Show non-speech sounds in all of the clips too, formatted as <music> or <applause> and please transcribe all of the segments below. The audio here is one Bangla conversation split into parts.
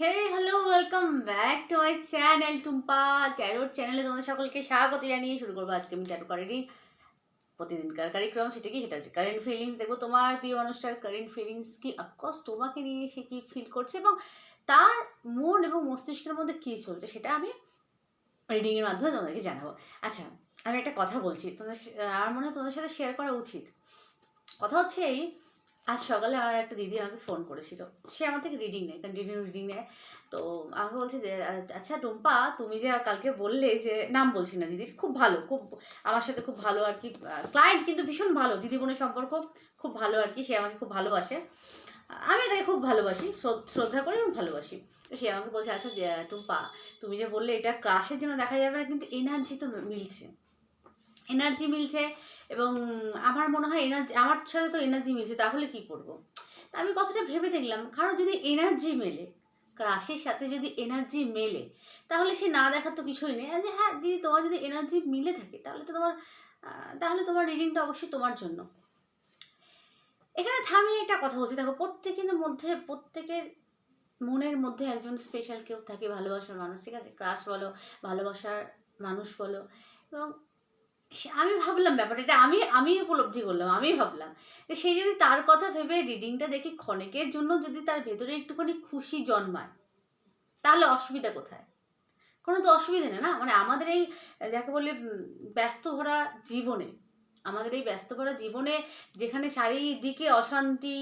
Hey hello welcome back to my channel Tumpa ট্যারোর চ্যানেলে তোমাদের সকলকে স্বাগত জানিয়ে শুরু করব। আজকে আমি ট্যারো কারেরই প্রতিদিনকার কারিক্রম সেটা কি? সেটা হচ্ছে কারেন্ট ফিলিংস দেখব তোমার প্রিয় মানুষটার কারেন্ট ফিলিংস কি? অফকোর্স তোমাকে নিয়ে সে কী ফিল করছে এবং তার মন এবং মস্তিষ্কের মধ্যে কী চলছে সেটা আমি রিডিংয়ের মাধ্যমে তোমাদেরকে জানাব। আচ্ছা আমি একটা কথা বলছি। তোমাদের আমার মনে হয় তোমাদের সাথে শেয়ার করা উচিত। কথা হচ্ছে এই আজ সকালে আমার একটা দিদি আমাকে ফোন করেছিল। সে আমার থেকে রিডিং নেয় কন্টিনিউ রিডিং নেয়। তো আমাকে বলছে যে আচ্ছা টুম্পা, তুমি যে কালকে বললে যে, নাম বলছি না দিদির, খুব ভালো, খুব আমার সাথে খুব ভালো আর কি ক্লায়েন্ট কিন্তু ভীষণ ভালো, দিদি বোনের সম্পর্ক খুব ভালো আর কি, সে আমাকে খুব ভালোবাসে। আমি তাকে খুব ভালোবাসি, শ্রদ্ধা করি এবং ভালোবাসি। সে আমাকে বলছে আচ্ছা টুম্পা, তুমি যে বললে এটা ক্রাশের জন্য দেখা যাবে না, কিন্তু এনার্জি তো মিলছে। এনার্জি মিলছে এবং আমার মনে হয় এনার্জি আমার সাথে তো এনার্জি মিলছে, তাহলে কি করব? তা আমি কথাটা ভেবে দেখলাম, কারও যদি এনার্জি মেলে, রাশির সাথে যদি এনার্জি মেলে, তাহলে সে না দেখার তো কিছুই নেই। যে হ্যাঁ দিদি, তোমার যদি এনার্জি মিলে থাকে, তাহলে তো তোমার তাহলে তোমার রিডিংটা অবশ্যই তোমার জন্য। এখানে থামিয়ে একটা কথা বলছি, দেখো, প্রত্যেকের মধ্যে, প্রত্যেকের মনের মধ্যে একজন স্পেশাল কেউ থাকে, ভালোবাসার মানুষ, ঠিক আছে? ক্রাশ বলো, ভালোবাসার মানুষ বলো, এবং আমি ভাবলাম ব্যাপারটা এটা আমি আমি উপলব্ধি করলাম, আমি ভাবলাম সে যদি তার কথা ভেবে রিডিংটা দেখি ক্ষণেকের জন্য যদি তার ভেতরে একটুখানি খুশি জন্মায়, তাহলে অসুবিধা কোথায়? কোনো তো অসুবিধা নেই না? মানে আমাদের এই, যাকে বলে ব্যস্ত ভরা জীবনে, আমাদের এই ব্যস্ত ভরা জীবনে যেখানে চারিদিকে অশান্তি,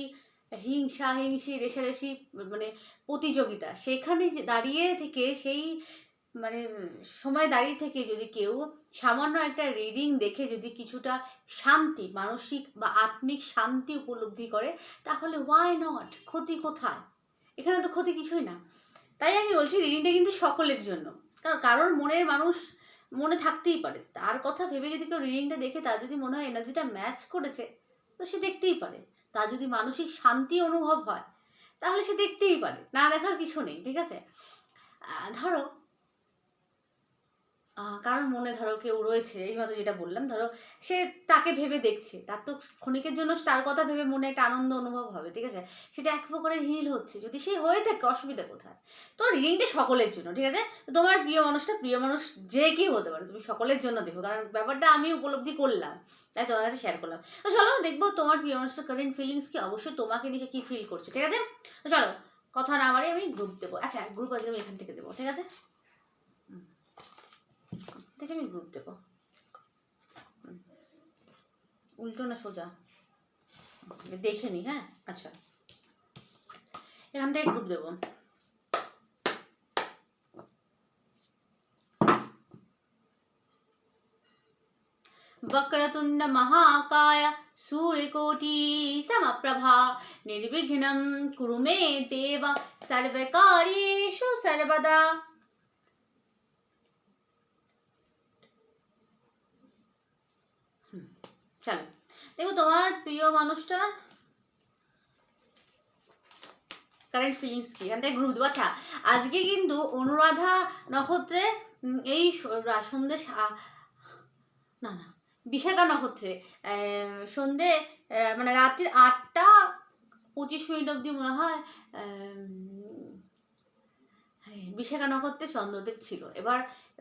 হিংসা, হিংসি, রেশারেশি মানে প্রতিযোগিতা, সেখানে দাঁড়িয়ে থেকে সেই মানে সময় দাঁড়িয়ে থেকে যদি কেউ সামান্য একটা রিডিং দেখে যদি কিছুটা শান্তি, মানসিক বা আত্মিক শান্তি উপলব্ধি করে, তাহলে ওয়াই নট ক্ষতি কোথায়? এখানে তো ক্ষতি কিছুই না। তাই আমি বলছি রিডিংটা কিন্তু সকলের জন্য। কারণ কারোর মনের মানুষ মনে থাকতেই পারে। তার কথা ভেবে যদি কেউ রিডিংটা দেখে, তার যদি মনে হয় এনার্জিটা ম্যাচ করেছে, তো সে দেখতেই পারে। তার যদি মানসিক শান্তি অনুভব হয়, তাহলে সে দেখতেই পারে। না দেখার কিছু নেই, ঠিক আছে? ধরো কারোর মনে ধরো কেউ রয়েছে, এই মাত্র যেটা বললাম, ধরো সে তাকে ভেবে দেখছে, তার তো ক্ষণিকের জন্য তার কথা ভেবে মনে একটা আনন্দ অনুভব হবে, ঠিক আছে? সেটা এক প্রকারের হিল হচ্ছে, যদি সে হয়ে থাকে, অসুবিধা কোথায়? তো রিডিংটা সকলের জন্য, ঠিক আছে? তোমার প্রিয় মানুষটা প্রিয় মানুষ যে কেউ হতে পারে, তুমি সকলের জন্য দেখো কারণ ব্যাপারটা আমি উপলব্ধি করলাম, তাই তোমার কাছে শেয়ার করলাম। তো চলো দেখব তোমার প্রিয় মানুষটার কারেন্ট ফিলিংস কি, অবশ্যই তোমাকে নিয়ে কি ফিল করছে, ঠিক আছে? তো চলো, কথা না বাড়ি আমি গ্রুপ দেবো। আচ্ছা গ্রুপ আজকে আমি এখান থেকে দেবো, ঠিক আছে। থেকে আমি গ্রুপ দেবো হুম। উল্টো না সোজা দেখে নি হ্যাঁ আচ্ছা এখান থেকে গ্রুপ দেবো वक्रतुण्ड महाकाय सूर्यकोटि समप्रभा निर्विघ्नं कुरु मे देव सर्वकार्येषु सर्वदा দেখো তোমার প্রিয় মানুষটার কারেন্ট ফিলিংস কি? এখান থেকে গ্রুপ আচ্ছা আজকে কিন্তু অনুরাধা নক্ষত্রে এই সন্ধ্যে না না বিশাখা নক্ষত্রে আহ, সন্ধে মানে রাত্রির আটটা পঁচিশ মিনিট অবধি মনে হ্যাঁ, বিশাখা নক্ষত্রে চন্দ্রদেব ছিল। এবার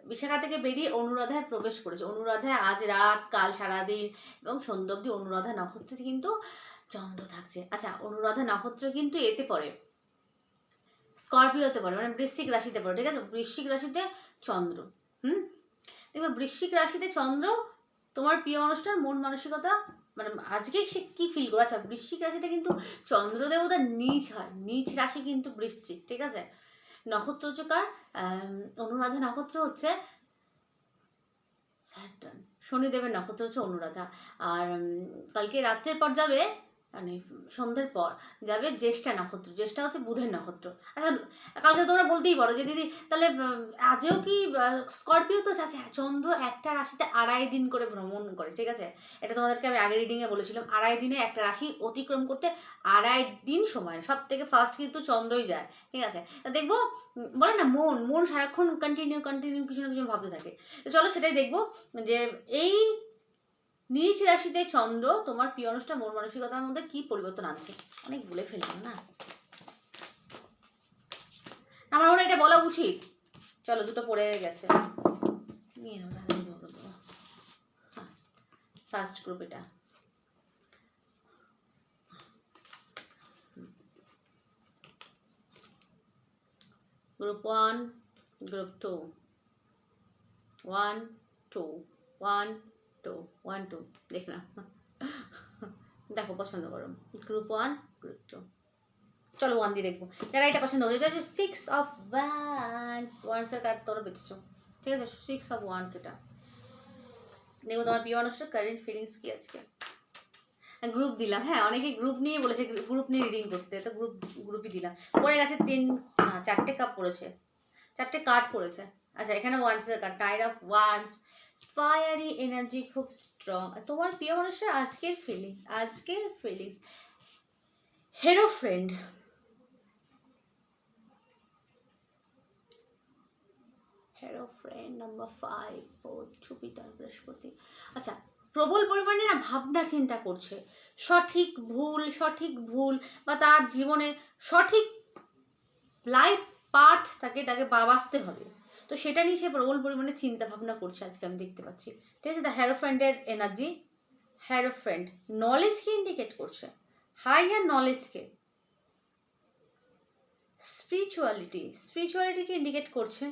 বিশাখা থেকে বেরিয়ে অনুরাধায় প্রবেশ করেছে। অনুরাধায় আজ রাত, কাল সারাদিন এবং সন্ধ্যা অবধি অনুরাধা নক্ষত্রে কিন্তু চন্দ্র থাকছে। আচ্ছা অনুরাধা নক্ষত্র কিন্তু এতে পড়ে। স্করপিওতে পড়ে মানে বৃশ্চিক রাশিতে পড়ে, ঠিক আছে? বৃশ্চিক রাশিতে চন্দ্র, হুম? দেখবে বৃশ্চিক রাশিতে চন্দ্র, তোমার প্রিয় মানুষটার মন মানসিকতা মানে আজকে সে কী ফিল করে? আচ্ছা বৃশ্চিক রাশিতে কিন্তু চন্দ্রদেবতা নিচ হয়। নিচ রাশি কিন্তু বৃশ্চিক, ঠিক আছে? নক্ষত্র কার অনুরাধা নক্ষত্র হচ্ছে শনিদেবের নক্ষত্র হচ্ছে অনুরাধা। আর কালকে রাত্রের পর যাবে মানে সন্ধ্যের পর যাবে জ্যেষ্ঠা নক্ষত্র। জ্যেষ্ঠা হচ্ছে বুধের নক্ষত্র। আচ্ছা কালকে তোমরা বলতেই পারো যে দিদি তাহলে আজও কি স্করপিও তো আছে? হ্যাঁ, চন্দ্র একটা রাশিতে আড়াই দিন করে ভ্রমণ করে ঠিক আছে? এটা তোমাদেরকে আমি আগে রিডিংয়ে বলেছিলাম। আড়াই দিনে একটা রাশি অতিক্রম করতে আড়াই দিন সময়। সব থেকে ফার্স্ট কিন্তু চন্দ্রই যায় ঠিক আছে? দেখব বলে না মন মন সারাক্ষণ কন্টিনিউ কন্টিনিউ কিছু না কিছু ভাবতে থাকে। তো চলো সেটাই দেখব যে এই নিজ রাশিতে চন্দ্র, তোমার প্রিয় অনুষ্ঠান মন মানসিকতার মধ্যে কি পরিবর্তন আনছে? অনেক বলে ফেললাম না? আমার মনে এটা বলা উচিত। চলো, দুটো পড়ে গেছে। দেবো হ্যাঁ ফার্স্ট গ্রুপ এটা। Group one group two one two one two one two দেখ না দেখো, পছন্দ করো। গ্রুপ ওয়ান গ্রুপ টু চলো ওয়ান দিয়ে দেখব। যারা এটা পছন্দ করো এটা হচ্ছে সিক্স অফ ওয়ান ওয়ান্সের কার্ড তোরা বেঁচেছো। ঠিক আছে? সিক্স অফ ওয়ান্স এটা। দেখব তোমার প্রিয় মানুষটার কারেন্ট ফিলিংস কি আজকে। গ্রুপ দিলাম। হ্যাঁ অনেকে গ্রুপ নিয়ে বলেছে গ্রুপ নিয়ে রিডিং করতে। তো গ্রুপ গ্রুপই দিলাম। পড়ে গেছে তিন চারটে কাপ পড়েছে। চারটে কার্ড পড়েছে। আচ্ছা এখানে ওয়ান্সের card Tide of wands fiery energy খুব স্ট্রং তোমার প্রিয় মানুষের আজকের ফিলিং আজকের feelings hierophant hierophant number five ও জুপিটার বৃহস্পতি আচ্ছা প্রবল পরিমাণে না ভাবনা চিন্তা করছে। সঠিক ভুল সঠিক ভুল বা তার জীবনে সঠিক লাইফ পার্থ তাকে তাকে বাঁচতে হবে। তো সেটা নিয়ে সে প্রবল পরিমাণে চিন্তা ভাবনা করছে আজকে আমি দেখতে পাচ্ছি। ঠিক আছে? দ্য হ্যারোফ্রেন্ডের এনার্জি হ্যারোফ্রেন্ড নলেজকে ইন্ডিকেট করছে। হাইয়ার নলেজকে স্পিরিচুয়ালিটি স্পিরিচুয়ালিটিকে ইন্ডিকেট করছে।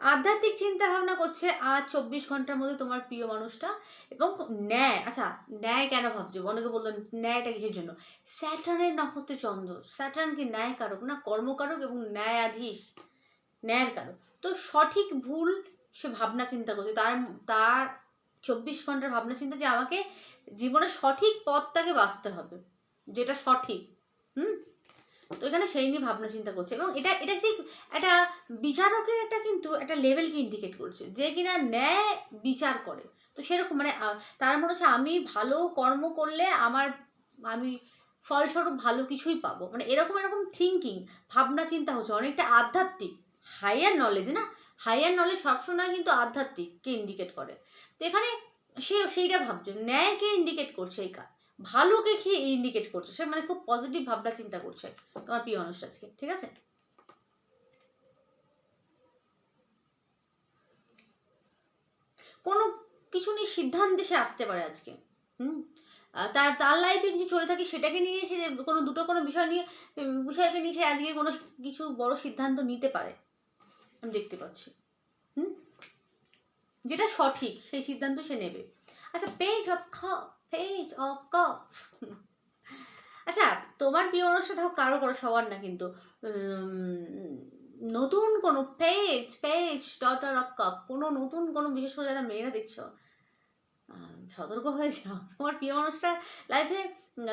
আধ্যাত্মিক চিন্তা ভাবনা করছে, আজ চব্বিশ ঘণ্টার মধ্যে তোমার প্রিয় মানুষটা এবং ন্যায় আচ্ছা ন্যায় কেন ভাবছ? অনেকে বলল, ন্যায়টা কিসের জন্য? স্যাটার্নের নক্ষত্রে চন্দ্র। স্যাটার্ন কি ন্যায় কারক না কর্মকারক এবং ন্যায়াধীশ? ন্যায়ের কারক তো সঠিক ভুল সে ভাবনা চিন্তা করছে। তার তার চব্বিশ ঘণ্টার ভাবনা চিন্তা যে আমাকে জীবনে সঠিক পথটাকে বাঁচতে হবে, যেটা সঠিক, হুম? তো এখানে সেই নিয়ে ভাবনা চিন্তা করছে এবং এটা এটা ঠিক একটা বিচারকের একটা কিন্তু একটা লেভেলকে ইন্ডিকেট করছে যে কিনা ন্যায় বিচার করে। তো সেরকম মানে তার মনে হচ্ছে আমি ভালো কর্ম করলে আমার, আমি ফলস্বরূপ ভালো কিছুই পাবো। মানে এরকম এরকম থিঙ্কিং ভাবনা চিন্তা হচ্ছে, অনেকটা আধ্যাত্মিক। হাইয়ার নলেজ না? হাইয়ার নলেজ সবসময় কিন্তু আধ্যাত্মিককে ইন্ডিকেট করে। তো এখানে সে সেইটা ভাবছে ন্যায়কে ইন্ডিকেট করছে এই কাজ? ভালোকে খেয়ে ইন্ডিকেট করছে? সে মানে খুব পজিটিভ ভাবনা চিন্তা করছে তোমার প্রিয় মানুষ আজকে ঠিক আছে? কোনো কিছু নিয়ে সিদ্ধান্তে সে আসতে পারে আজকে, হুম? তার তার লাইফে কিছু চলে থাকে সেটাকে নিয়ে সে কোনো, দুটো কোনো বিষয় নিয়ে বিষয়কে নিয়ে সে আজকে কোনো কিছু বড় সিদ্ধান্ত নিতে পারে। আমি দেখতে পাচ্ছি। হুম? যেটা সঠিক, সেই সিদ্ধান্ত সে নেবে। আচ্ছা পেজ অফ খ পেজ অফ ক আচ্ছা তোমার প্রিয় অনুষ্ঠান দেখো, কারও কারও সবার না কিন্তু। নতুন কোনো page page daughter of cup কোনো নতুন কোনো বিশেষ করে যারা মেয়েরা দেখছ সতর্ক হয়ে যাও। <laughs> তোমার প্রিয় মানুষটা লাইফে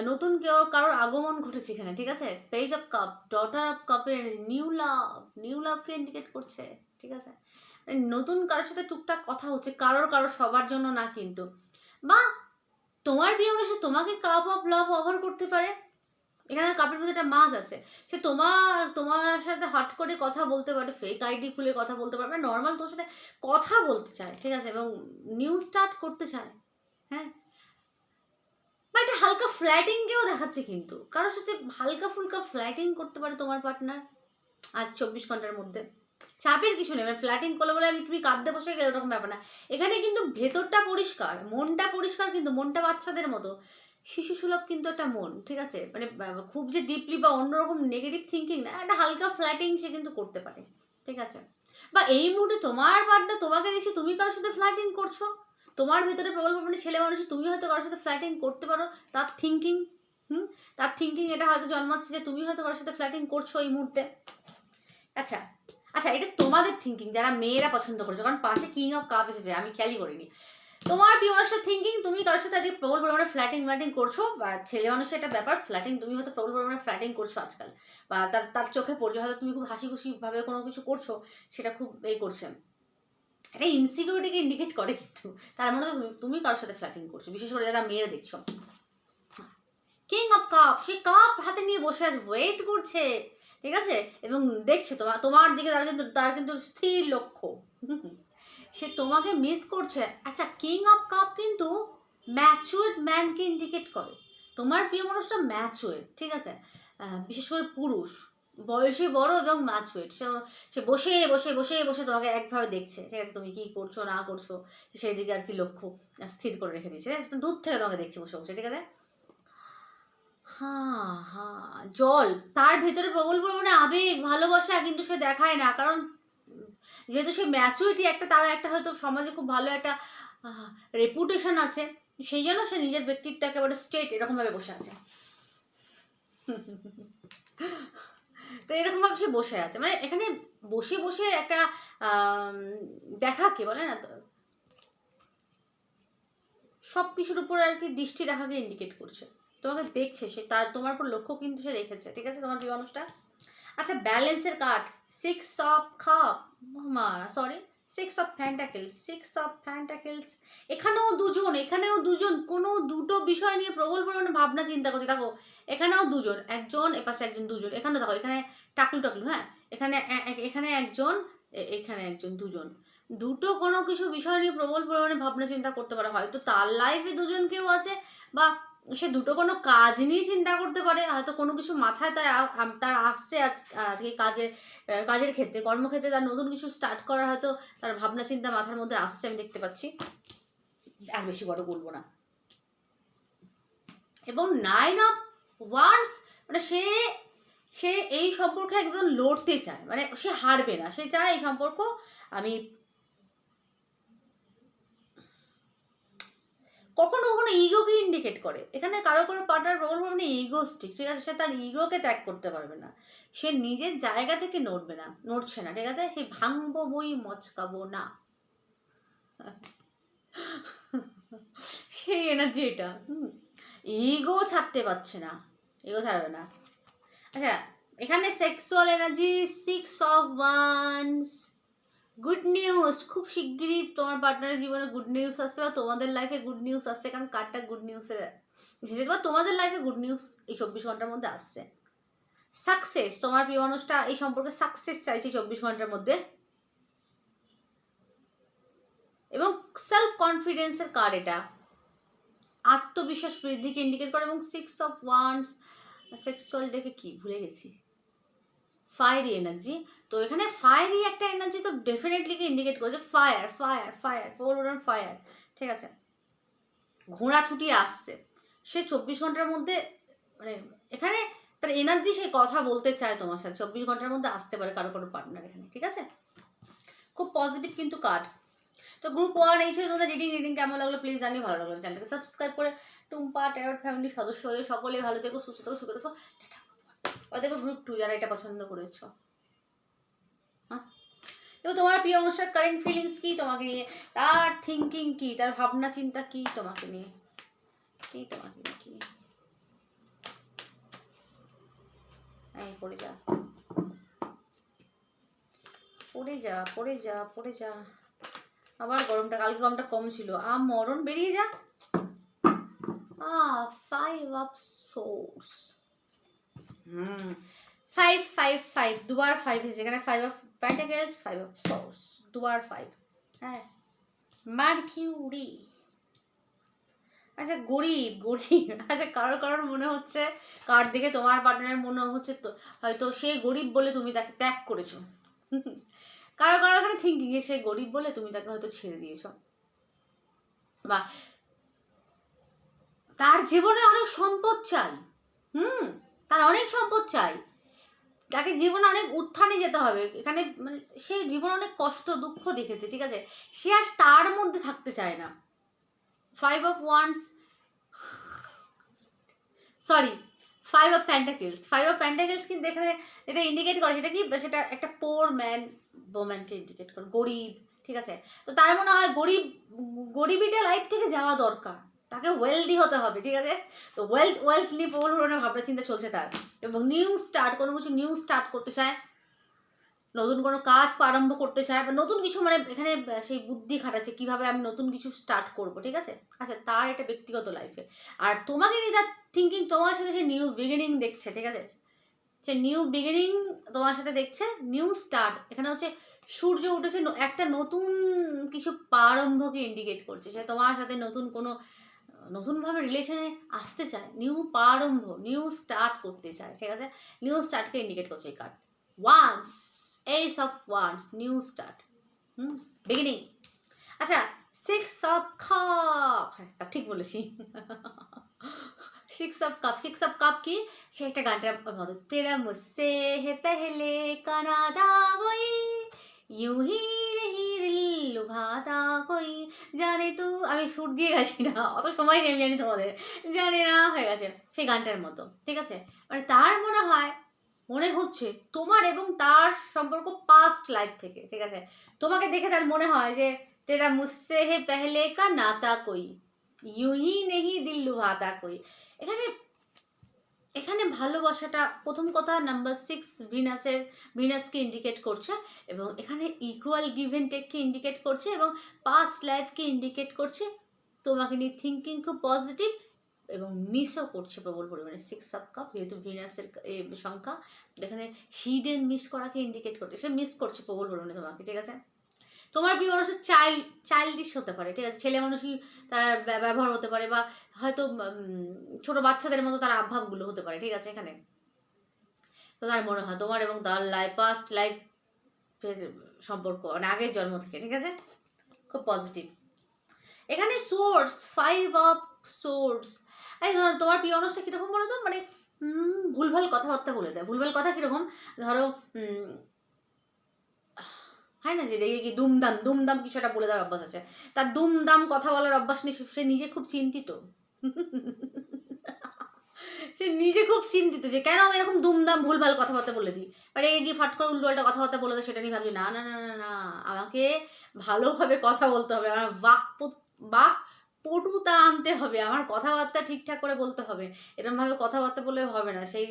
নতুন কেউ কারোর আগমন ঘটেছে এখানে, ঠিক আছে? Page of cup daughter of কাপের নিউ লাভ নিউ লাভকে ইন্ডিকেট করছে, ঠিক আছে? মানে নতুন কারোর সাথে টুকটাক কথা হচ্ছে, কারোর কারোর সবার জন্য না কিন্তু। বা তোমার বিয়ে অনুষ্ঠান তোমাকে কাপ অফ লাভ অফার করতে পারে। এখানে কাপের মধ্যে একটা মাছ আছে। সে তোমার তোমার সাথে হট করে কথা বলতে পারে ফেক আইডি খুলে কথা বলতে পারে নর্মাল তোমার সাথে কথা বলতে চায়, ঠিক আছে? এবং নিউ স্টার্ট করতে চায়। হ্যাঁ? বা একটা হালকা ফ্ল্যাটিংকেও দেখাচ্ছে কিন্তু। কারোর সাথে হালকা ফুলকা ফ্ল্যাটিং করতে পারে তোমার পার্টনার আজ চব্বিশ ঘণ্টার মধ্যে। চাপের কিছু নেই মানে ফ্ল্যাটিং করলে বলে আমি তুমি কাঁদতে বসে গেলে ওরকম ব্যাপার না। এখানে কিন্তু ভেতরটা পরিষ্কার, মনটা পরিষ্কার কিন্তু মনটা বাচ্চাদের মতো। শিশু সুলভ কিন্তু একটা মন, ঠিক আছে? মানে খুব যে ডিপলি বা অন্যরকম নেগেটিভ থিঙ্কিং না, একটা হালকা ফ্ল্যাটিং সে কিন্তু করতে পারে, ঠিক আছে? বা এই মুহূর্তে তোমার পার্টনার তোমাকে দেখছি, তুমি কারোর সাথে ফ্ল্যাটিং করছ? তোমার ভিতরে প্রবল পরিমাণে ছেলে মানুষ, তুমি হয়তো কারোর সাথে ফ্ল্যাটিং করতে পারো, তার থিঙ্কিং হুম? তার থিঙ্কিং এটা হয়তো জন্মাচ্ছে যে তুমি হয়তো কারোর সাথে ফ্ল্যাটিং করছ এই মুহূর্তে। আচ্ছা আচ্ছা এটা তোমাদের থিঙ্কিং যারা মেয়েরা পছন্দ করছ, কারণ পাশে কিং অফ কাপ এসেছে, আমি খেয়ালই করিনি। তোমার প্রিয় মানুষের থিঙ্কিং তুমি কারোর সাথে আজকে প্রবল পরিমাণে ফ্ল্যাটিং ফ্ল্যাটিং করছ, বা ছেলে মানুষের একটা ব্যাপার ফ্ল্যাটিং তুমি হয়তো প্রবল পরিমাণে ফ্ল্যাটিং করছ আজকাল, বা তার তার চোখে পড়ছে, হয়তো তুমি খুব হাসি খুশিভাবে কোনো কিছু করছ, সেটা খুব এ করছে। এটা ইনসিকিউরিটিকে ইন্ডিকেট করে কিন্তু। তার মনে হয় তুমি- কারোর সাথে ফ্ল্যাটিং করছ, বিশেষ করে যারা মেয়েরা দেখছ। কিং অফ কাপ সে কাপ হাতে নিয়ে বসে আছে ওয়েট করছে, ঠিক আছে? এবং দেখছে তোমার তোমার দিকে তার কিন্তু তার কিন্তু স্থির লক্ষ্য। সে তোমাকে মিস করছে। আচ্ছা কিং অফ কাপ কিন্তু ম্যাচুয়ার্ড ম্যানকে ইন্ডিকেট করে। তোমার প্রিয় মানুষটা ম্যাচুয়ার্ড ঠিক আছে? বিশেষ করে পুরুষ। বয়সে বড় এবং ম্যাচুয়েট সে সে বসে বসে বসে বসে তোমাকে একভাবে দেখছে। ঠিক আছে, তুমি কি করছ, না করছ সেই দিকে আর কি লক্ষ্য স্থির করে রেখে দিচ্ছে। ঠিক আছে? দূর থেকে তোমাকে দেখছে, বসে বসে, ঠিক আছে? হ্যাঁ হ্যাঁ জল। তার ভেতরে প্রবল পরিমাণে আবেগ, ভালোবাসা কিন্তু সে দেখায় না। কারণ যেহেতু সে ম্যাচুরিটি একটা, তার একটা হয়তো সমাজে খুব ভালো একটা রেপুটেশন আছে। সেই জন্য সে নিজের ব্যক্তিত্ব একেবারে স্ট্রেট এরকমভাবে বসে আছে। <laughs> তো এরকমভাবে সে বসে আছে। মানে এখানে বসে বসে একটা দেখা কে বলে না? সব কিছুর উপর আর কি দৃষ্টি রাখাকে ইন্ডিকেট করছে। তোমাকে দেখছে সে, তার, তোমার উপর লক্ষ্য কিন্তু সে রেখেছে, ঠিক আছে তোমার প্রিয় মানুষটা? আচ্ছা ব্যালেন্সের কার্ড সিক্স অফ খাপ মা sorry six of pentacles six of pentacles এখানেও দুজন এখানেও দুজন। কোনো দুটো বিষয় নিয়ে প্রবল পরিমাণে ভাবনা, চিন্তা করছে। দেখো, এখানেও দুজন, একজন, এপাশে একজন, দুজন। এখানে দেখো, এখানে টাকলু টাকলু হ্যাঁ? এখানে এখানে একজন এখানে একজন, দুজন। দুটো কোনো কিছু বিষয় নিয়ে প্রবল পরিমাণে ভাবনা, চিন্তা করতে পারে। হয়তো তার লাইফে দুজন কেউ আছে, বা সে দুটো কোনো কাজ নিয়ে চিন্তা করতে পারে, হয়তো কোনো কিছু মাথায় আম- তার আসছে আর- আর কি কাজের কাজের ক্ষেত্রে, কর্মক্ষেত্রে তার নতুন কিছু স্টার্ট করার হয়তো তার ভাবনা চিন্তা মাথার মধ্যে আসছে আমি দেখতে পাচ্ছি। আর বেশি বড় বলব না। এবং নাইন অফ ওয়ান্স মানে সে সে এই সম্পর্কে একদম লড়তে চায় মানে সে হারবে না, সে চায় এই সম্পর্ক আমি কখনো কখনো ইগোকে ইন্ডিকেট করে। এখানে কারও কারও পার্টনার প্রবল মানে ইগোস্টিক ঠিক আছে? সে তার ইগোকে ত্যাগ করতে পারবে না। সে নিজের জায়গা থেকে নড়বে না, নড়ছে না, ঠিক আছে? সে ভাঙবো বই, মচকাবো না। সেই এনার্জি এটা ইগো ছাড়তে পারছে না ইগো ছাড়বে না। আচ্ছা এখানে sexual energy six of wands good news খুব শিগগিরই তোমার পার্টনারের জীবনে গুড নিউজ আসছে বা তোমাদের লাইফে গুড নিউজ আসছে, কারণ কার্ডটা গুড নিউজের এসেছে বা তোমাদের লাইফে গুড নিউজ এই চব্বিশ ঘণ্টার মধ্যে আসছে। সাকসেস তোমার প্রিয় মানুষটা এই সম্পর্কে সাকসেস চাইছে চব্বিশ ঘণ্টার মধ্যে। এবং সেলফ কনফিডেন্সের কার্ড এটা। আত্মবিশ্বাস বৃদ্ধিকে ইন্ডিকেট করে এবং সিক্স অফ ওয়ান্স সেক্সুয়াল ডেকে কি? ভুলে গেছি। ফায়ারি এনার্জি তো এখানে ফায়ারি একটা এনার্জি তো ডেফিনেটলি কি ইন্ডিকেট করছে? ফায়ার ফায়ার ফায়ার ফোর ওরান ফায়ার ঠিক আছে? ঘোড়া ছুটিয়ে আসছে। সে চব্বিশ ঘণ্টার মধ্যে মানে এখানে তার এনার্জি সে কথা বলতে চায় তোমার সাথে। চব্বিশ ঘণ্টার মধ্যে আসতে পারে কারও কারও পার্টনার এখানে। ঠিক আছে? খুব পজিটিভ কিন্তু কার্ড তো গ্রুপ ওয়ান এই ছিল তোমাদের রিডিং রিডিং কেমন লাগল প্লিজ জানিয়ে ভালো লাগল। চ্যানেলটাকে সাবস্ক্রাইব করে টুম্পা, ট্যারট ফ্যামিলির সদস্য হয়ে সকলে ভালো থেকো, সুস্থ থেকো, সুখে থেকো। অতএব গ্রুপ টু যারা এটা পছন্দ করেছ। হ্যাঁ? এবং তোমার প্রিয় অনুষ্ঠান কারেন্ট ফিলিংস কি তোমাকে নিয়ে? তার থিঙ্কিং কি? তার ভাবনা চিন্তা কি তোমাকে নিয়ে? কি তোমাকে নিয়ে, কি পড়ে যা। পড়ে যা পড়ে যা পড়ে যা। আবার গরমটা, কালকে গরমটা কম ছিল। আ মরণ, বেরিয়ে যা। আ five of swords hmm. Five five five দুবার ফাইভ এসেছে এখানে five of pentacles five of swords দুবার ফাইভ হ্যাঁ। মার্কিউরি আচ্ছা গরিব গরিব। আচ্ছা কারোর কারোর মনে হচ্ছে কার দিকে তোমার পার্টনার মনে হচ্ছে তো হয়তো সে গরিব বলে তুমি তাকে ত্যাগ করেছ। কারও কারও এখানে থিঙ্কিং যে সে গরিব বলে তুমি তাকে হয়তো ছেড়ে দিয়েছ। বা তার জীবনে অনেক সম্পদ চাই। হুম। তার অনেক সম্পদ চাই। তাকে জীবনে অনেক উত্থানে যেতে হবে। এখানে মানে সে জীবনে অনেক কষ্ট, দুঃখ দেখেছে, ঠিক আছে? সে আর তার মধ্যে থাকতে চায় না। Five of wands sorry five of pentacles five of pentacles কিন্তু এখানে এটা ইন্ডিকেট করে সেটা কি? সেটা একটা পোর ম্যান বোম্যানকে ইন্ডিকেট করে, গরিব, ঠিক আছে? তো তার মনে হয় গরিব, গরিবিটা লাইফ থেকে যাওয়া দরকার। তাকে ওয়েলদি হতে হবে, ঠিক আছে? তো ওয়েলথ ওয়েলথ নিয়ে প্রবল ধরনের ভাবনা চিন্তা চলছে তার। এবং নিউ স্টার্ট কোনো কিছু নিউ স্টার্ট করতে চায়, নতুন কোনো কাজ আরম্ভ করতে চায়, বা নতুন কিছু মানে এখানে সেই বুদ্ধি খাটাচ্ছে, কীভাবে আমি নতুন কিছু স্টার্ট করব, ঠিক আছে? আচ্ছা তার এটা ব্যক্তিগত লাইফে আর তোমাকে নিয়ে তার থিঙ্কিং তোমার সাথে সে নিউ বিগিনিং দেখছে, ঠিক আছে? সে নিউ বিগিনিং তোমার সাথে দেখছে নিউ স্টার্ট এখানে হচ্ছে সূর্য উঠেছে একটা নতুন কিছু প্রারম্ভকে ইন্ডিকেট করছে। সে তোমার সাথে নতুন কোনো নতুনভাবে রিলেশনে আসতে চায় নিউ প্রারম্ভ নিউ স্টার্ট করতে চায়, ঠিক আছে? নিউ স্টার্টকে ইন্ডিকেট করছে এই card wands ace of wands new start hmm? Beginning আচ্ছা সিক্স অফ কাপ হ্যাঁ ঠিক বলেছি। Six of cup six of cup কি? সে একটা গানটার মতো তেরা মুসে হে পেহলে কানাদা গই ইউ হি রহি ভাতা কই? জানে তু, আমি সুর দিয়ে গেছি না, অত সময় নেই জানি তোমাদের। জানে না, হয়ে গেছে, সেই গানটার মতো, ঠিক আছে? মানে তার মনে হয়, মনে হচ্ছে, তোমার এবং তার সম্পর্ক পাস্ট লাইফ থেকে, ঠিক আছে? তোমাকে দেখে তার মনে হয় যে, তেরা মুসসে হে পেহলে কা নাতা কই ইউ হি নেহি দিল লুভাতা কই। এখানে এখানে ভালোবাসাটা প্রথম কথা নাম্বার সিক্স ভিনাসের ভিনাসকে ইন্ডিকেট করছে এবং এখানে ইকুয়াল গিভ অ্যান্ড টেককে ইন্ডিকেট করছে এবং পাস্ট লাইফকে ইন্ডিকেট করছে। তোমাকে নিয়ে থিঙ্কিং খুব পজিটিভ এবং মিসও করছে প্রবল পরিমাণে। সিক্স অফ কাপ যেহেতু ভিনাসের সংখ্যা, এখানে হিডেন মিস করাকে ইন্ডিকেট করছে। সে মিস করছে প্রবল পরিমাণে তোমাকে, ঠিক আছে? তোমার প্রিয় মানুষের চাইল্ড চাইল্ডিশ হতে পারে, ঠিক আছে? ছেলে মানুষই তার ব্য- ব্যবহার হতে পারে বা হয়তো ছোট বাচ্চাদের মতো তার আভাবগুলো হতে পারে, ঠিক আছে এখানে? তো তার মনে হয়, তোমার এবং তার লাইফ পাস্ট লাইফের সম্পর্ক মানে আগের জন্ম থেকে, ঠিক আছে? খুব পজিটিভ এখানে সোর্স ফাইভ অফ সোর্স এই ধরো, তোমার প্রিয় মানুষটা কীরকম বলো তো? মানে ভুলভাল কথাবার্তা বলে দেয়। ভুলভাল কথা কীরকম? ধরো হয় না যে রেগে কি দুমদাম দুমদাম কিছু একটা বলে দেওয়ার অভ্যাস আছে। তার দুমদাম কথা বলার অভ্যাস নিয়ে সে- নিজে খুব চিন্তিত। সে নিজে খুব চিন্তিত যে কেন আমি এরকম দুমদাম ভুলভাল কথাবার্তা বলে দিই? বা রেগে গিয়ে ফাট করে উল্টোপাল্টা কথাবার্তা বলে দেয়, সেটা নিয়ে ভাবছি, না না না না না, আমাকে ভালোভাবে কথা বলতে হবে। আমার বাক বাক পটুতা আনতে হবে, আমার কথাবার্তা ঠিকঠাক করে বলতে হবে। এরমভাবে কথাবার্তা বলে হবে না, সেই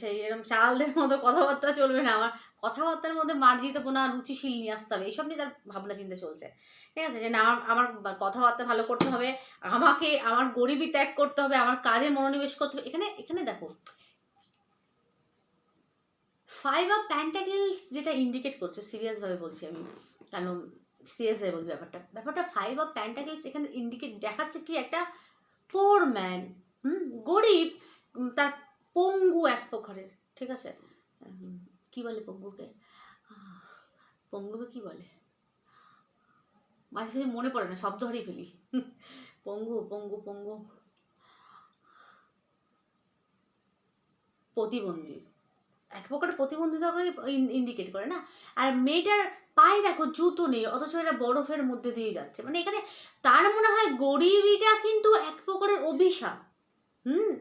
সেই এরম চালদের মতো কথাবার্তা চলবে না, আমার কথাবার্তার মধ্যে মার্জিতপনা রুচিশীল নিয়ে আসতে হবে, এইসব নিয়ে তার ভাবনা চিন্তা চলছে। ঠিক আছে? যে না, আমার আমার কথাবার্তা ভালো করতে হবে, আমাকে, আমার গরিবি ত্যাগ করতে হবে, আমার কাজে মনোনিবেশ করতে হবে, এখানে এখানে দেখো। ফাইভ অফ প্যান্টাগিলস যেটা ইন্ডিকেট করছে সিরিয়াসভাবে বলছি আমি কেন সিরিয়াসভাবে বলছি ব্যাপারটা। ব্যাপারটা ফাইভ অফ প্যান্টাগিলস এখানে ইন্ডিকেট দেখাচ্ছে কি একটা পোর ম্যান হুম, গরিব তার পঙ্গু এক প্রকারের, ঠিক আছে? কি বলে পঙ্গুকে? পঙ্গুকে কি বলে? মাঝে মাঝে মনে পড়ে না, শব্দ হারিয়ে ফেলি। পঙ্গু পঙ্গু পঙ্গু। প্রতিবন্ধী। এক প্রকার প্রতিবন্ধিতাকে ইন্ডিকেট করে না। আর মেয়েটার পায়ে দেখো জুতো নেই, অথচ এটা বরফের মধ্যে দিয়ে যাচ্ছে। মানে এখানে তার মনে হয় গরিবিটা কিন্তু এক প্রকারের অভিশাপ। হুম?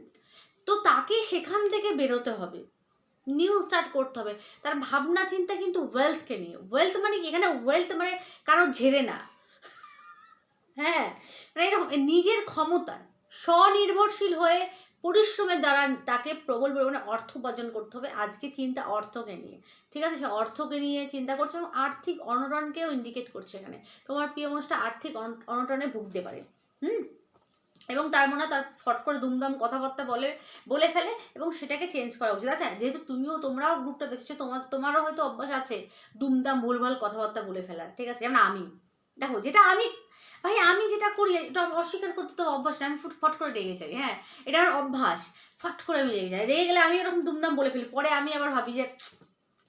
তো তাকে সেখান থেকে বেরোতে হবে। নিউ স্টার্ট করতে হবে। তার ভাবনা চিন্তা কিন্তু ওয়েলথকে নিয়ে। ওয়েলথ মানে কি? এখানে ওয়েলথ মানে কারও ঝেড়ে না। হ্যাঁ? মানে এরকম নিজের ক্ষমতা, স্বনির্ভরশীল হয়ে পরিশ্রমের দ্বারা তাকে প্রবল পরিমাণে অর্থ উপার্জন করতে হবে। আজকে চিন্তা অর্থকে নিয়ে। ঠিক আছে, সে অর্থকে নিয়ে চিন্তা করছে এবং আর্থিক অনটনকেও ইন্ডিকেট করছে এখানে। তোমার প্রিয় মানুষটা আর্থিক অনটনে ভুগতে পারে। হুম? এবং তার মনে তার ফট করে দুমদাম কথাবার্তা বলে বলে ফেলে এবং সেটাকে চেঞ্জ করা উচিত। আচ্ছা যেহেতু তুমিও তোমরাও গ্রুপটা বেসেছো তোমার, তোমারও হয়তো অভ্যাস আছে দুমদাম ভুলভাল কথাবার্তা বলে ফেলার। ঠিক আছে, যেমন আমি। দেখো, যেটা আমি, ভাই, আমি যেটা করি, এটা অস্বীকার করতে তো অভ্যাস না আমি ফুট, ফট করে রেগে যাই হ্যাঁ? এটা আমার অভ্যাস। ফট করে আমি রেগে যাই। রেগে গেলে আমি এরকম দুমদাম বলে ফেলি। পরে আমি আবার ভাবি যে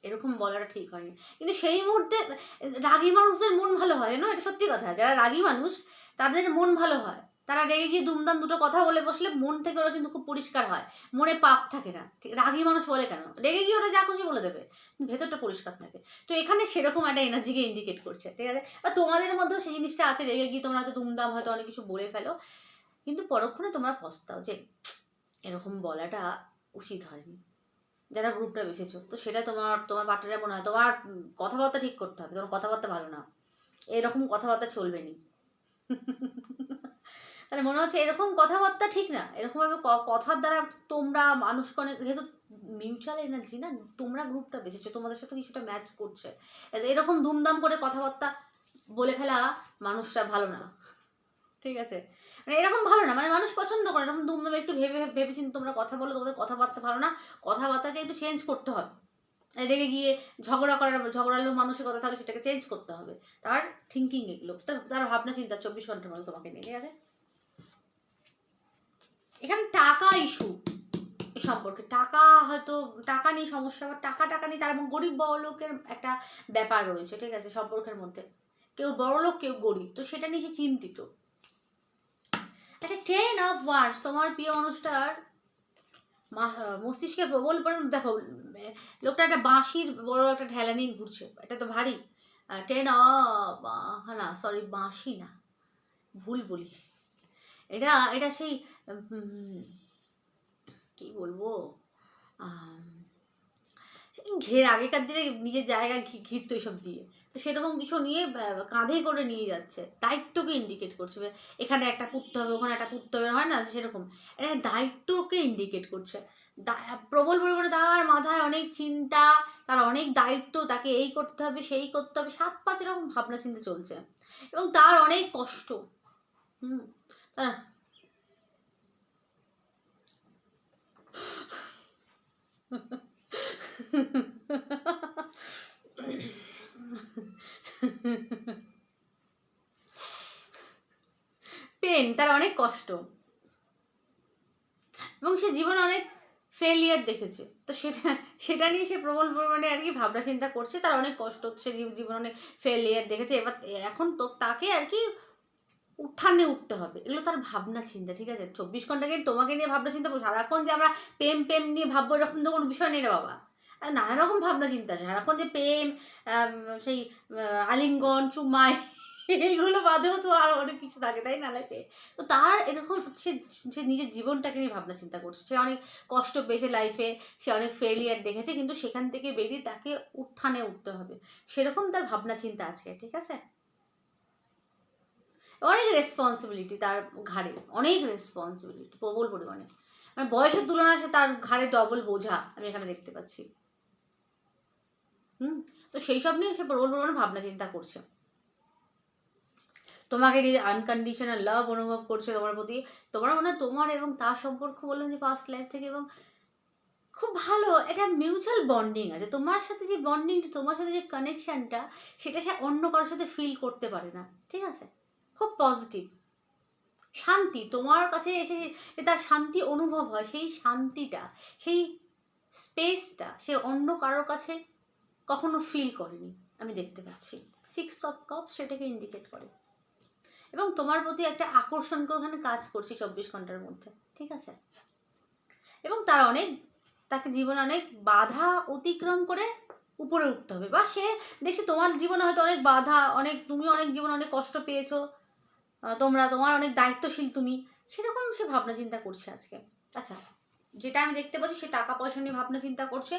এরকম বলাটা ঠিক হয়নি। কিন্তু সেই মুহূর্তে রাগী মানুষদের মন ভালো হয়, জানো? এটা সত্যি কথা। যারা রাগী মানুষ, তাদের মন ভালো হয়। তারা রেগে গিয়ে দুমদাম দুটো কথা বলে বসলে মন থেকে ওরা কিন্তু খুব পরিষ্কার হয়। মনে পাপ থাকে না। ঠিক, রাগী মানুষ বলে কেন? রেগে গিয়ে ওরা যা খুশি বলে দেবে। ভেতরটা পরিষ্কার থাকে। তো এখানে সেরকম একটা এনার্জিকে ইন্ডিকেট করছে। ঠিক আছে? আর তোমাদের মধ্যেও সেই জিনিসটা আছে, রেগে গিয়ে তোমরা হয়তো দুমদাম, হয়তো অনেক কিছু বলে ফেলো। কিন্তু পরক্ষণে তোমরা পস্তাও যে, এরকম বলাটা উচিত হয়নি। যারা গ্রুপটা বেছেছো। তো সেটা তোমার তোমার পার্টনারের মনে হয়, তোমার কথাবার্তা ঠিক করতে হবে, তোমার কথাবার্তা ভালো না। এরকম কথাবার্তা চলবে নি <laughs> তাহলে মনে হচ্ছে এরকম কথাবার্তা ঠিক না। এরকমভাবে কথার দ্বারা তোমরা মানুষকে অনেক যেহেতু মিউচুয়াল এনার্জি না, তোমরা গ্রুপটা বেঁচেছো তোমাদের সাথে কিছুটা ম্যাচ করছে। এরকম দুমদাম করে কথাবার্তা বলে ফেলা মানুষরা ভালো না। ঠিক আছে? মানে এরকম ভালো না মানে মানুষ পছন্দ করে, এরকম দুমদাম একটু ভেবে ভেবেচিন্তে তোমরা কথা বলো, তোমাদের কথাবার্তা ভালো না, কথাবার্তাকে একটু চেঞ্জ করতে হবে রেগে গিয়ে ঝগড়া করার ঝগড়ালো কথা থাকলে সেটাকে চেঞ্জ করতে হবে। তার থিঙ্কিং এগুলো, তার তার ভাবনা চিন্তা চব্বিশ ঘণ্টার মধ্যে তোমাকে নিয়ে আছে এখানে টাকা ইস্যু সম্পর্কে, টাকা হয়তো, টাকা নিয়ে সমস্যা বা টাকা টাকা নিয়ে তার এবং গরিব বড় লোকের একটা ব্যাপার রয়েছে, ঠিক আছে, সম্পর্কের মধ্যে। কেউ বড় লোক কেউ গরিব, তো সেটা নিয়ে সে চিন্তিত। আচ্ছা টেন অফ ওয়ার্ডস তোমার প্রিয় মানুষটার মস্তিষ্কে প্রবল পরিমাণ, দেখো, লোকটা একটা বাঁশির বড় একটা ঢেলা নিয়ে ঘুরছে, এটা তো ভারী। টেন অফ না সরি বাঁশি না, ভুল বলি। এটা এটা সেই কি বলব ঘের আগেকার দিনে নিজের জায়গা ঘিরতো এসব দিয়ে। সেরকম কিছু নিয়ে কাঁধে করে নিয়ে যাচ্ছে। দায়িত্বকে ইন্ডিকেট করছে। এখানে একটা পুঁততে হবে, ওখানে একটা পুঁততে হবে, হয় না? সেরকম। এটা দায়িত্বকে ইন্ডিকেট করছে। প্রবল পরিমাণে তার মাথায় অনেক চিন্তা, তার অনেক দায়িত্ব, তাকে এই করতে হবে, সেই করতে হবে, সাত পাঁচ রকম ভাবনা চিন্তা চলছে। এবং তার অনেক কষ্ট। হুম, তার <laughs> পেন, তার অনেক কষ্ট। এবং সে জীবনে অনেক ফেলিয়ার দেখেছে। তো সেটা সেটা নিয়ে সে প্রবল পরিমাণে আর কি ভাবনা চিন্তা করছে, তার অনেক কষ্ট সে জীব- জীবনে অনেক ফেলিয়ার দেখেছে। এবার এখন তো তাকে আর কি উত্থানে উঠতে হবে। এগুলো তার ভাবনা চিন্তা, ঠিক আছে? চব্বিশ ঘন্টাকে তোমাকে নিয়ে ভাবনা চিন্তা সারাক্ষণ যে আমরা প্রেম প্রেম নিয়ে ভাববো, এরকম তো কোনো বিষয় নেই রে বাবা। নানা রকম ভাবনা চিন্তা আছে সারাক্ষণ যে প্রেম সেই আলিঙ্গন, চুমাই, এইগুলো বাদেও তো আর অনেক কিছু থাকে, তাই না লাইফে তো তার এরকম সে সে নিজের জীবনটাকে নিয়ে ভাবনা চিন্তা করছে। সে অনেক কষ্ট পেয়েছে লাইফে সে অনেক ফেলিয়ার দেখেছে, কিন্তু সেখান থেকে বেরিয়ে তাকে উত্থানে উঠতে হবে। সেরকম তার ভাবনা চিন্তা আছে ঠিক আছে? অনেক রেসপন্সিবিলিটি তার ঘাড়ে, অনেক রেসপন্সিবিলিটি প্রবল পরিমাণে। মানে বয়সের তুলনায় সে তার ঘাড়ে ডবল বোঝা আমি এখানে দেখতে পাচ্ছি। হুম? তো সেই সব নিয়ে সে প্রবল পরিমাণে ভাবনা চিন্তা করছে। তোমাকে নিয়ে আনকন্ডিশনাল লাভ অনুভব করছে তোমার প্রতি। তোমার মনে হয় তোমার এবং তার সম্পর্ক বললাম যে পাস্ট লাইফ থেকে এবং খুব ভালো, এটা মিউচুয়াল বন্ডিং আছে। তোমার সাথে যে বন্ডিংটা তোমার সাথে যে কানেকশানটা সেটা সে অন্য কারোর সাথে ফিল করতে পারে না। ঠিক আছে? খুব পজিটিভ শান্তি, তোমার কাছে এসে তার শান্তি অনুভব হয়, সেই শান্তিটা, সেই স্পেসটা সে অন্য কারোর কাছে কখনো ফিল করেনি, আমি দেখতে পাচ্ছি। সিক্স অফ কাপ সেটাকে ইন্ডিকেট করে। এবং তোমার প্রতি একটা আকর্ষণকে ওখানে কাজ করছে চব্বিশ ঘণ্টার মধ্যে, ঠিক আছে? এবং তার অনেক, তাকে জীবনে অনেক বাধা অতিক্রম করে উপরে উঠতে হবে। বা সে দেখছে তোমার জীবনে হয়তো অনেক বাধা, অনেক, তুমি অনেক জীবনে অনেক কষ্ট পেয়েছ তোমরা তোমার অনেক দায়িত্বশীল তুমি, সেরকম সে ভাবনা চিন্তা করছে আজকে। আচ্ছা যেটা আমি দেখতে পাচ্ছি, সে টাকা পয়সা নিয়ে ভাবনা চিন্তা করছে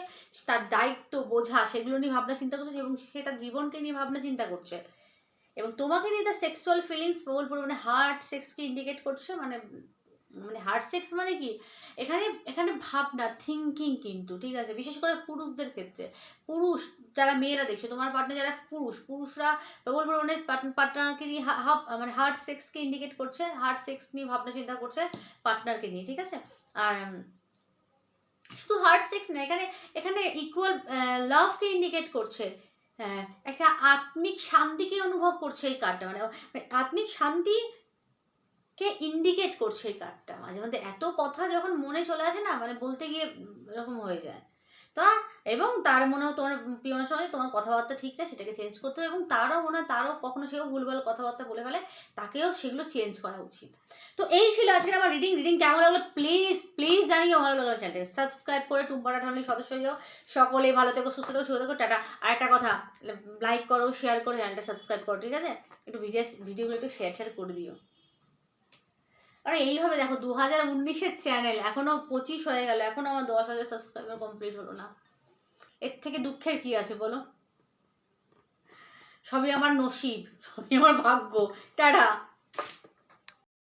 তার দায়িত্ব বোঝা, সেগুলো নিয়ে ভাবনা চিন্তা করছে, এবং সে তার জীবনকে নিয়ে ভাবনা চিন্তা করছে। এবং তোমাকে নিয়ে তার সেক্সুয়াল ফিলিংস প্রবল পরিমাণে হার্ট সেক্সকে ইন্ডিকেট করছে মানে মানে হার্ট সেক্স মানে কি? এখানে এখানে ভাবনা থিঙ্কিং কিন্তু, ঠিক আছে? বিশেষ করে পুরুষদের ক্ষেত্রে। পুরুষ, যারা মেয়েরা দেখছে, তোমার পার্টনার যারা পুরুষ, পুরুষরা প্রবল পরিমাণে পার্টনারকে নিয়ে হাফ মানে হার্ট সেক্সকে ইন্ডিকেট করছে হার্ট সেক্স নিয়ে ভাবনা চিন্তা করছে পার্টনারকে নিয়ে, ঠিক আছে? আর শুধু হার্ড সেক্স না এখানে এখানে ইকুয়াল লাভকে ইন্ডিকেট করছে। হ্যাঁ একটা আত্মিক শান্তিকে অনুভব করছে এই কার্ডটা মানে মানে আত্মিক শান্তি কে ইন্ডিকেট করছে এই কার্ডটা মাঝে মধ্যে এত কথা যখন মনে চলে আসে না মানে বলতে গিয়ে এরকম হয়ে যায়। তো এবং তার মনে হয় তোমার প্রিয় সঙ্গে তোমার কথাবার্তা ঠিক সেটাকে চেঞ্জ করতে হবে এবং তারও মনে হয় তারও কখনো সেও ভুলভাল কথাবার্তা বলে ফেলে, তাকেও সেগুলো চেঞ্জ করা উচিত। তো এই ছিল আজকে আমার রিডিং রিডিং কেমন লাগল? প্লিজ প্লিজ জানিও ভালো লাগল চ্যানেলটাকে সাবস্ক্রাইব করে টুম্পাটা ফ্যামিলির সদস্য হয়ে যাও। সকলে ভালো থেকো, সুস্থ থেকো সুস্থ থেকো, টাটা। আর একটা কথা লাইক করো শেয়ার করো চ্যানেলটা সাবস্ক্রাইব করো, ঠিক আছে? একটু ভিডিও ভিডিওগুলো একটু শেয়ার শেয়ার করে দিও। আর, এইভাবে দেখো দু হাজার উনিশের চ্যানেল এখনও পঁচিশ হয়ে গেল এখনও আমার দশ হাজার সাবস্ক্রাইবার কমপ্লিট হলো না। এর থেকে দুঃখের কি আছে বলো? সবই আমার নসিব, সবই আমার ভাগ্য। টাটা!